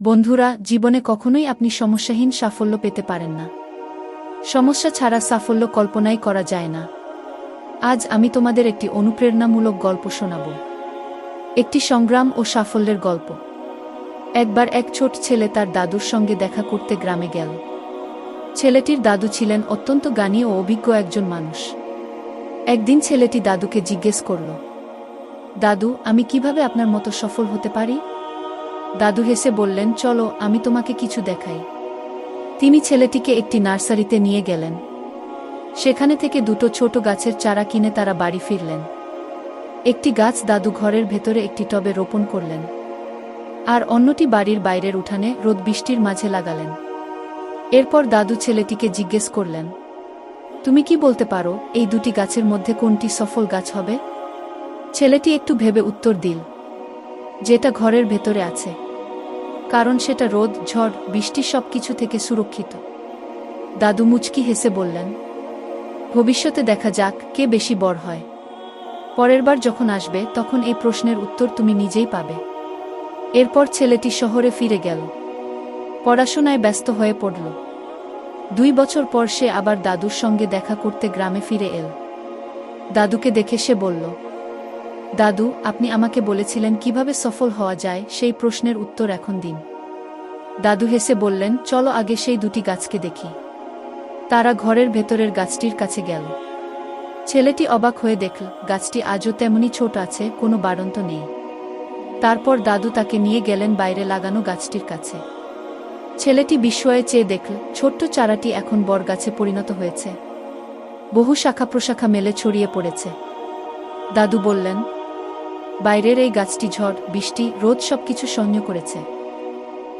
বন্ধুরা, জীবনে কখনোই আপনি সমস্যাহীন সাফল্য পেতে পারেন না। সমস্যা ছাড়া সাফল্য কল্পনাই করা যায় না। আজ আমি তোমাদের একটি অনুপ্রেরণামূলক গল্প শোনাব। একটি সংগ্রাম ও সাফল্যের গল্প। একবার এক ছোট ছেলে তার দাদুর সঙ্গে দেখা করতে গ্রামে গেল। ছেলেটির দাদু ছিলেন অত্যন্ত জ্ঞানী ও অভিজ্ঞ একজন মানুষ। একদিন ছেলেটি দাদুকে জিজ্ঞেস করল, দাদু, আমি কীভাবে আপনার মতো সফল হতে পারি? দাদু হেসে বললেন, চলো, আমি তোমাকে কিছু দেখাই। তিনি ছেলেটিকে একটি নার্সারিতে নিয়ে গেলেন। সেখানে থেকে দুটো ছোট গাছের চারা কিনে তারা বাড়ি ফিরলেন। একটি গাছ দাদু ঘরের ভেতরে একটি টবে রোপণ করলেন। আর অন্যটি বাড়ির বাইরের উঠানে রোদ বৃষ্টির মাঝে লাগালেন। এরপর দাদু ছেলেটিকে জিজ্ঞেস করলেন, তুমি কি বলতে পারো, এই দুটি গাছের মধ্যে কোনটি সফল গাছ হবে? ছেলেটি একটু ভেবে উত্তর দিল, যেটা ঘরের ভেতরে আছে। কারণ সেটা রোদ, ঝড়, বৃষ্টি সব কিছু থেকে সুরক্ষিত। দাদু মুচকি হেসে বললেন, ভবিষ্যতে দেখা যাক কে বেশি বড় হয়। পরের বার যখন আসবে, তখন এই প্রশ্নের উত্তর তুমি নিজেই পাবে। এরপর ছেলেটি শহরে ফিরে গেল। পড়াশোনায় ব্যস্ত হয়ে পড়ল। দুই বছর পর সে আবার দাদুর সঙ্গে দেখা করতে গ্রামে ফিরে এল। দাদুকে দেখে সে বলল দাদু, আপনি আমাকে বলেছিলেন কীভাবে সফল হওয়া যায়, সেই প্রশ্নের উত্তর এখন দিন। দাদু হেসে বললেন, চলো আগে সেই দুটি গাছকে দেখি। তারা ঘরের ভেতরের গাছটির কাছে গেল। ছেলেটি অবাক হয়ে দেখল, গাছটি আজও তেমনি ছোট আছে, কোনো বাড়ন্ত নেই। তারপর দাদু তাকে নিয়ে গেলেন বাইরে লাগানো গাছটির কাছে। ছেলেটি বিস্ময়ে চেয়ে দেখল, ছোট্ট চারাটি এখন বর গাছে পরিণত হয়েছে। বহু শাখা প্রশাখা মেলে ছড়িয়ে পড়েছে। দাদু বললেন বাইরের এই গাছটি ঝড়, বৃষ্টি, রোদ সবকিছু সহ্য করেছে।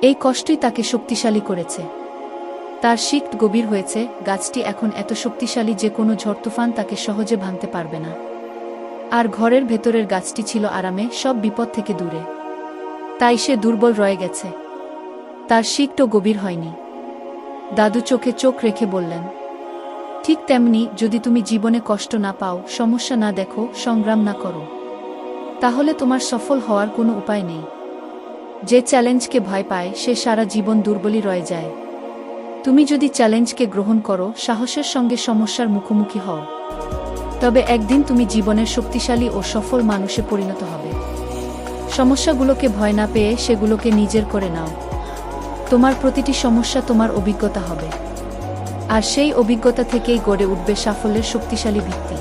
এই কষ্টই তাকে শক্তিশালী করেছে। তার শিক্ট গভীর হয়েছে, গাছটি এখন এত শক্তিশালী যে কোনো ঝড় তুফান তাকে সহজে ভাঙতে পারবে না। আর ঘরের ভেতরের গাছটি ছিল আরামে, সব বিপদ থেকে দূরে। তাই সে দুর্বল রয়ে গেছে। তার শিকটও গভীর হয়নি। দাদু চোখে চোখ রেখে বললেন, ঠিক তেমনি, যদি তুমি জীবনে কষ্ট না পাও, সমস্যা না দেখো, সংগ্রাম না করো। তাহলে তোমার সফল হওয়ার কোনো উপায় নেই। যে চ্যালেঞ্জকে ভয় পায়, সে সারা জীবন দুর্বলই রয়ে যায়। তুমি যদি চ্যালেঞ্জকে গ্রহণ করো, সাহসের সঙ্গে সমস্যার মুখোমুখি হও। তবে একদিন তুমি জীবনের শক্তিশালী ও সফল মানুষে পরিণত হবে। সমস্যাগুলোকে ভয় না পেয়ে সেগুলোকে নিজের করে নাও। তোমার প্রতিটি সমস্যা তোমার অভিজ্ঞতা হবে। আর সেই অভিজ্ঞতা থেকেই গড়ে উঠবে সাফল্যের শক্তিশালী ভিত্তি।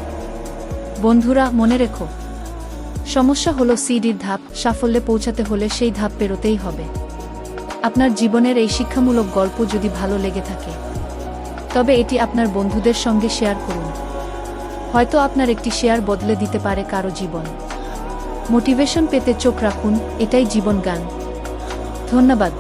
বন্ধুরা, মনে রেখো সমস্যা হলো সিডির ধাপ, সাফল্যে পৌঁছাতে হলে সেই ধাপ পেরোতেই হবে। আপনার জীবনের এই শিক্ষামূলক গল্প যদি ভালো লেগে থাকে, তবে এটি আপনার বন্ধুদের সঙ্গে শেয়ার করুন। হয়তো আপনার একটি শেয়ার বদলে দিতে পারে কারও জীবন। মোটিভেশন পেতে চোখ রাখুন, এটাই জীবন গান ধন্যবাদ।